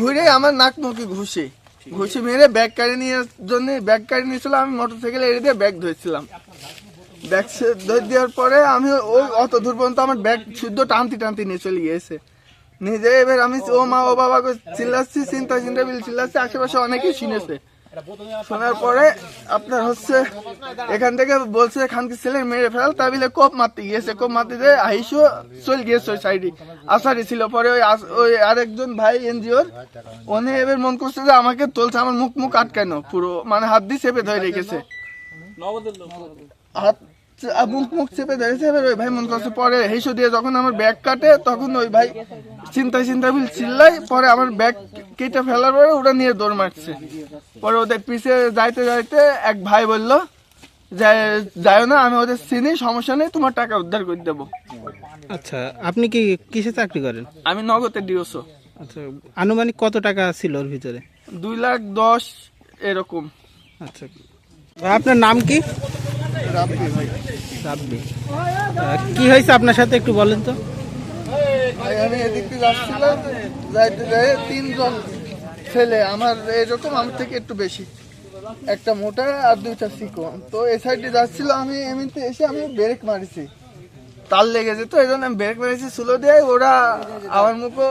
ঘুরে আমার নাক মুখে ঘুষে। ঘুষে মেরে ব্যাগ কাড়ে নিয়ে জন্য ব্যাগ কাড়ি নিয়েছিল আমি মোটর সাইকেলে এড়ে দিয়ে ব্যাগ ধরেছিলাম। ব্যাগ ধরে দেওয়ার পরে আমি ও অত দূর পর্যন্ত আমার ব্যাগ শুদ্ধ টানতে টানতে নিয়ে চলে গিয়েছে। নিজে এবার আমি ও মা ও বাবাকে চিল্লাচ্ছি চিন্তা চিন্তা বিল চিল্লাচ্ছি, আশেপাশে অনেকেই শুনেছে। শোনার পরে আপনার হচ্ছে এখান থেকে বলছে খানকি ছেলে মেরে ফেল তা বিলে কোপ মারতে গিয়েছে, কোপ মারতে যে আইসো, চল গিয়েছে ওই সাইডে। আসারি ছিল। পরে ওই ওই আরেকজন ভাই, এনজিওর, উনি এবার মন করছে যে আমাকে তুলছে, আমার মুখ মুখ আটকানো পুরো মানে হাত দিয়ে চেপে ধরে রেখেছে। হাত মুখ মুখ চেপে ধরেছে এবার ওই ভাই মন করছে, পরে হেসো দিয়ে যখন আমার ব্যাগ কাটে, তখন ওই ভাই চিন্তায় চিন্তা বিল চিল্লাই পরে আমার ব্যাগ কেটে ফেলার পরে ওটা নিয়ে দৌড় মারছে। পরে ওদের পিছে যাইতে যাইতে এক ভাই বলল যাই না আমি ওদের চিনি সমস্যা নেই তোমার টাকা উদ্ধার করে দেবো। আচ্ছা আপনি কি কিসে চাকরি করেন? আমি নগদে দিওছো আচ্ছা আনুমানিক কত টাকা ছিল ওর ভিতরে? দুই লাখ দশ এরকম। আচ্ছা। আপনার নাম কি? রাব্বি কি হয়েছে আপনার সাথে একটু বলেন তো। আমি এদিক যাচ্ছিলাম। যাইতে যাই তিনজন ছেলে, আমার এরকম, আমার থেকে একটু বেশি। একটা মোটা আর দুইটা চিকন তো এই সাইডে যাচ্ছিল, আমি এমনিতে এসে আমি ব্রেক মারিছি। তার লেগেছে তো এই জন্য আমি ব্রেক মারিছি, স্লো দিয়ে ওরা আমার মুখো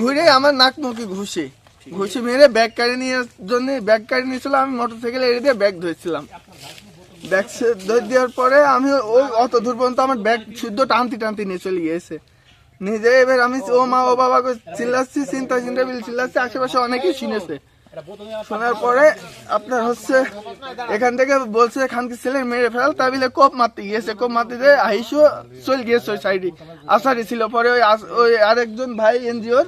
ঘুরে আমার নাক মুখে ঘুষে। ঘুষে মেরে ব্যাগ কাড়ি নিয়ে জন্য ব্যাগ কাড়ি নিয়েছিল, আমি মোটর সাইকেলে এড়ে দিয়ে ব্যাগ ধরেছিলাম। ব্যাগ ধরে দেওয়ার পরে আমি ওই অত দূর পর্যন্ত আমার ব্যাগ শুদ্ধ টানতে টানতে নিয়ে চলে গিয়েছে। নিজে এবার আমি ও মা ও বাবাকে চিল্লাচ্ছি, চিন্তা চিন্তা, বিল চিল্লাচ্ছি, আশেপাশে অনেকেই শুনেছে শোনার পরে আপনার হচ্ছে এখান থেকে বলছে, খানকি ছেলে মেরে ফেল। তা বিলে কোপ মারতে গিয়েছে, কোপ মারতে যে আইসো, চল গিয়েছে ওই সাইডে। আসারি ছিল, পরে ওই ওই আরেকজন ভাই, এনজিওর,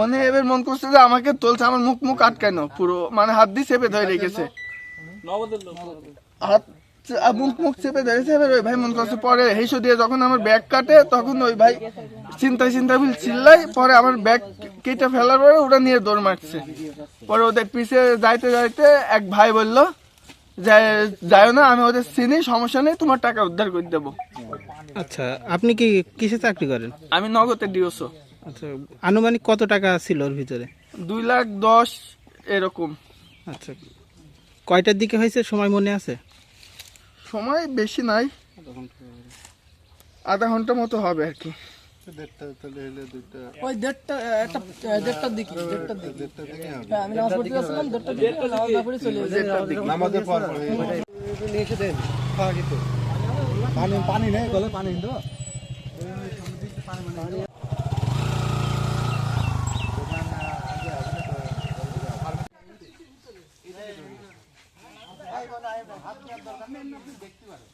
উনি এবার মন করছে যে আমাকে তুলছে, আমার মুখ মুখ আটকানো পুরো মানে হাত দিয়ে চেপে ধরে রেখেছে। হাত মুখ মুখ চেপে ধরেছে, এবার ওই ভাই মন করছে, পরে হেসো দিয়ে যখন আমার ব্যাগ কাটে, তখন ওই ভাই চিন্তায় চিন্তা বিল চিল্লাই পরে আমার ব্যাগ কেটে ফেলার পরে ওটা নিয়ে দৌড় মারছে। পরে ওদের পিছে যাইতে যাইতে এক ভাই বলল যাই না আমি ওদের চিনি সমস্যা নেই তোমার টাকা উদ্ধার করে দেবো। আচ্ছা আপনি কি কিসে চাকরি করেন? আমি নগদে দিওছো আচ্ছা আনুমানিক কত টাকা ছিল ওর ভিতরে? দুই লাখ দশ এরকম। আচ্ছা কয়টার দিকে হয়েছে? সময় মনে আছে? সময় বেশি নাই। আধা ঘণ্টা মতো হবে আর কি। ওই দেড়টা একটা দেড়টার দিকে দেড়টার দিকে। হ্যাঁ, আমি নামাজ পড়তে গেছিলাম দেড়টার দিকে নামাজ না পড়ে চলে গেছি নামাজের পর নিয়ে এসে দেন পানি পানি নেই গলে পানি তো। দেখতে পারে